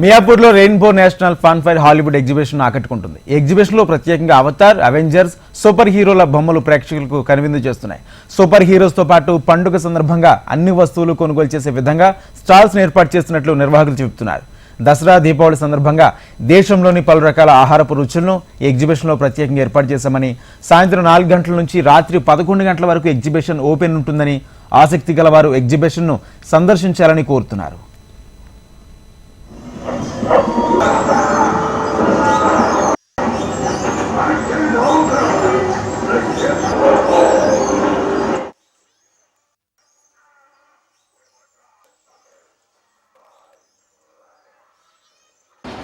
మియాపూర్లో rainbow national fun fire Hollywood exhibition ఆకట్టుకుంటుంది. ఈ ఎగ్జిబిషన్లో ప్రత్యేకంగా అవతార్ అవెంజర్స్ సూపర్ హీరోల బొమ్మలు ప్రేక్షకులకు కనువిందు చేస్తున్నాయి. సూపర్ హీరోస్తో పాటు పండుగ సందర్భంగా అన్ని వస్తువులు కొనుగోలు చేసే విధంగా స్టాల్స్ ఏర్పాటు చేస్తున్నట్లు నిర్వాహకులు చెబుతున్నారు. దసరా దీపావళి సందర్భంగా దేశంలోని పలు రకాల ఆహారపు రుచులను ఈ ఎగ్జిబిషన్లో ప్రత్యేకంగా ఏర్పాటు చేశామని సాయంత్రం నాలుగు గంటల నుంచి రాత్రి పదకొండు గంటల వరకు ఎగ్జిబిషన్ ఓపెన్ ఉంటుందని ఆసక్తి గలవారు ఎగ్జిబిషన్ను సందర్శించాలని కోరుతున్నారు.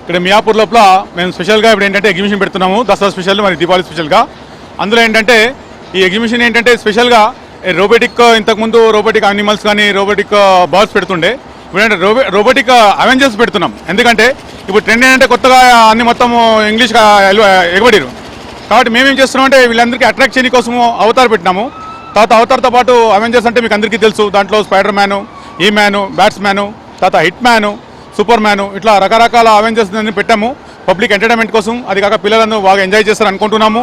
ఇక్కడ మియాపూర్ లోపల మేము స్పెషల్గా ఇప్పుడు ఏంటంటే ఎగ్జిబిషన్ పెడుతున్నాము. దసరా స్పెషల్ మరి దీపావళి స్పెషల్గా అందులో ఏంటంటే ఈ ఎగ్జిబిషన్ ఏంటంటే స్పెషల్గా రోబోటిక్ ఇంతకుముందు రోబోటిక్ అనిమల్స్ కానీ రోబోటిక్ బర్డ్స్ uh, పెడుతుండే. ఇప్పుడు రోబో రోబోటిక్ అవెంజర్స్ పెడుతున్నాం. ఎందుకంటే ఇప్పుడు ట్రెండ్ ఏంటంటే కొత్తగా అన్ని మొత్తం ఇంగ్లీష్ ఎగబడిరు కాబట్టి మేమేం చేస్తున్నాం అంటే వీళ్ళందరికీ అట్రాక్ట్ చేయని కోసము అవతార్ పెట్టినాము. తర్వాత అవతార్తో పాటు అవెంజర్స్ అంటే మీకు అందరికీ తెలుసు. దాంట్లో స్పైడర్ మ్యాను ఈ మ్యాను బ్యాట్స్ మ్యాను తర్వాత హిట్ మ్యాను సూపర్ మ్యాను ఇట్లా రకరకాల అవెంజర్స్ అన్ని పెట్టాము. పబ్లిక్ ఎంటర్టైన్మెంట్ కోసం. అది కాక పిల్లలను బాగా ఎంజాయ్ చేస్తారు అనుకుంటున్నాము.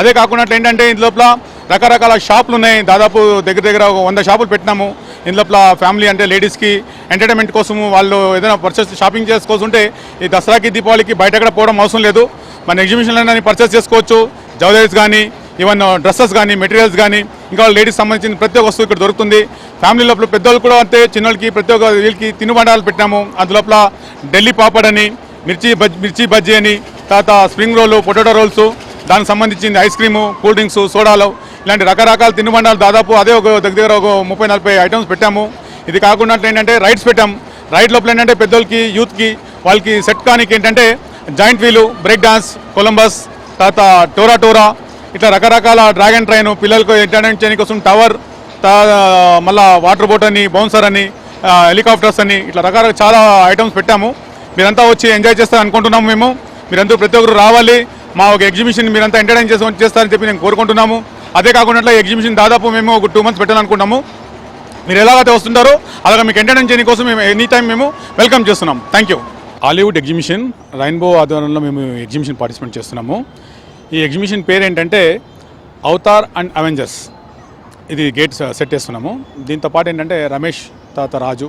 అదే కాకుండా ఏంటంటే ఇందులోపల రకరకాల షాపులు ఉన్నాయి. దాదాపు దగ్గర దగ్గర ఒక వంద షాపులు పెట్టినాము. ఇందులోపల ఫ్యామిలీ అంటే లేడీస్కి ఎంటర్టైన్మెంట్ కోసము వాళ్ళు ఏదైనా పర్చేస్ షాపింగ్ చేసుకోవాల్సింటే ఈ దసరాకి దీపావళికి బయట ఎక్కడ పోవడం అవసరం లేదు. మన ఎగ్జిబిషన్లో పర్చేస్ చేసుకోవచ్చు. జవదేస్ కానీ ఈవెన్ డ్రెస్సెస్ కానీ మెటీరియల్స్ కానీ ఇంకా లేడీస్ సంబంధించిన ప్రతి ఒక్క వస్తువు ఇక్కడ దొరుకుతుంది. ఫ్యామిలీ లోపల పెద్దోళ్ళు కూడా అంతే చిన్నోళ్ళకి ప్రతి ఒక్క వీళ్ళకి తినుబండాలు పెట్టాము అందులోపల ఢిల్లీ పాపడ్ అని మిర్చి బజ్ మిర్చి బజ్జీ అని తర్వాత స్ప్రింగ్ రోలు పొటాటో రోల్స్ దానికి సంబంధించింది ఐస్ క్రీము కూల్ డ్రింక్స్ సోడాలు ఇలాంటి రకరకాల తినుబండాలు దాదాపు అదే ఒక దగ్గర దగ్గర ఒక ముప్పై నలభై ఐటమ్స్ పెట్టాము. ఇది కాకుండా ఏంటంటే రైడ్స్ పెట్టాం. రైడ్ లోపల ఏంటంటే పెద్దోళ్ళకి యూత్కి వాళ్ళకి సెట్ కానికి ఏంటంటే giant wheel break dance Columbus తర్వాత టోరా టోరా ఇట్లా రకరకాల డ్రాగన్ ట్రైన్ పిల్లలకు ఎంటర్టైన్ చేయడానికి కోసం టవర్ మళ్ళా వాటర్ బోట్ అని బౌన్సర్ అని హెలికాప్టర్స్ అని ఇట్లా రకరకాల చాలా ఐటమ్స్ పెట్టాము. మీరంతా వచ్చి ఎంజాయ్ చేస్తారు అనుకుంటున్నాము మేము. మీరందరూ ప్రతి ఒక్కరు రావాలి. మా ఒక ఎగ్జిబిషన్ మీరంతా ఎంటర్టైన్ చేసి చేస్తారని చెప్పి నేను కోరుకుంటున్నాము. అదే కాకుండా ఎగ్జిబిషన్ దాదాపు మేము ఒక టూ మంత్స్ పెట్టాలనుకుంటున్నాము. మీరు ఎలాగైతే వస్తుంటారో అలాగే మీకు ఎంటర్టైన్ చేయని కోసం మేము ఎనీ టైం మేము వెల్కమ్ చేస్తున్నాం thank you Hollywood exhibition rainbow ఆధ్వర్యంలో మేము ఎగ్జిబిషన్ పార్టిసిపేట్ చేస్తున్నాము. ఈ ఎగ్జిబిషన్ పేరు ఏంటంటే అవతార్ అండ్ అవెంజర్స్ ఇది గేట్ సెట్ చేస్తున్నాము. దీంతో పాటు ఏంటంటే రమేష్ తాత రాజు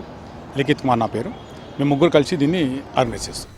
లిఖిత్ కుమార్ నా పేరు. మేము ముగ్గురు కలిసి దీన్ని ఆర్గనైజ్ చేస్తాం.